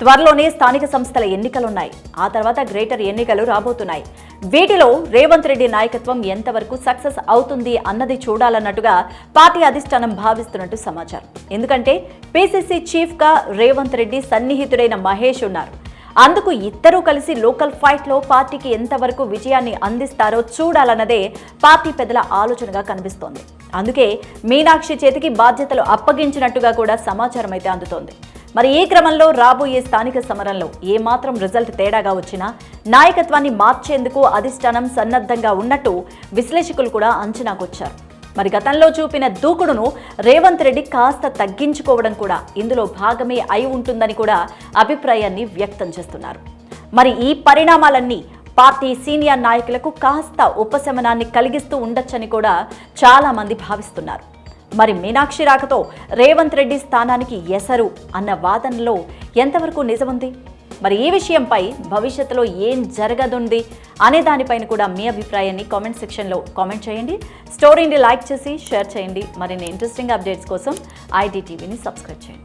త్వరలోనే స్థానిక సంస్థల ఎన్నికలున్నాయి. ఆ తర్వాత గ్రేటర్ ఎన్నికలు రాబోతున్నాయి. వీటిలో రేవంత్ రెడ్డి నాయకత్వం ఎంతవరకు సక్సెస్ అవుతుంది అన్నది చూడాలన్నట్టుగా పార్టీ అధిష్టానం భావిస్తున్నట్టు సమాచారం. ఎందుకంటే పీసీసీ చీఫ్గా రేవంత్ రెడ్డి సన్నిహితుడైన మహేష్ ఉన్నారు. అందుకు ఇద్దరూ కలిసి లోకల్ ఫైట్లో పార్టీకి ఎంతవరకు విజయాన్ని అందిస్తారో చూడాలన్నదే పార్టీ పెద్దల ఆలోచనగా కనిపిస్తోంది. అందుకే మీనాక్షి చేతికి బాధ్యతలు అప్పగించినట్టుగా కూడా సమాచారం అయితే అందుతోంది. మరి ఈ క్రమంలో రాబోయే స్థానిక సమరంలో ఏమాత్రం రిజల్ట్ తేడాగా వచ్చినా నాయకత్వాన్ని మార్చేందుకు అధిష్టానం సన్నద్ధంగా ఉన్నట్టు విశ్లేషకులు కూడా అంచనాకొచ్చారు మరి గతంలో చూపిన దూకుడును రేవంత్ రెడ్డి కాస్త తగ్గించుకోవడం కూడా ఇందులో భాగమే అయి ఉంటుందని కూడా అభిప్రాయాన్ని వ్యక్తం చేస్తున్నారు. మరి ఈ పరిణామాలన్నీ పార్టీ సీనియర్ నాయకులకు కాస్త ఉపశమనాన్ని కలిగిస్తూ ఉండొచ్చని కూడా చాలామంది భావిస్తున్నారు. మరి మీనాక్షి రాకతో రేవంత్ రెడ్డి స్థానానికి ఎసరు అన్న వాదనలో ఎంతవరకు నిజముంది? మరి ఈ విషయంపై భవిష్యత్తులో ఏం జరగదుంది అనే దానిపైన కూడా మీ అభిప్రాయాన్ని కామెంట్ సెక్షన్లో కామెంట్ చేయండి. స్టోరీని లైక్ చేసి షేర్ చేయండి. మరిన్ని ఇంట్రెస్టింగ్ అప్డేట్స్ కోసం ఐటీ టీవీని సబ్స్క్రైబ్ చేయండి.